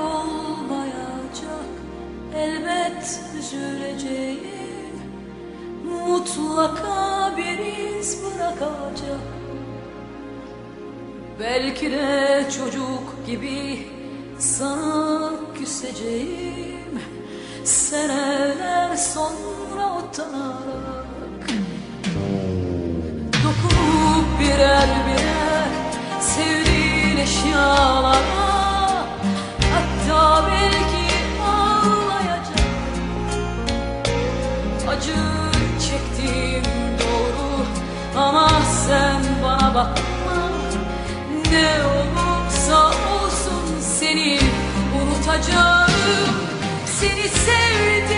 olmayacak Elbet üzüleceğim Mutlaka bir iz bırakacak. Belki de çocuk gibi sana küseceğim. Seneler sonra utana Acı çektiğim doğru. Ama sen bana bakma. Ne olursa olsun seni unutacağım. Seni sevdim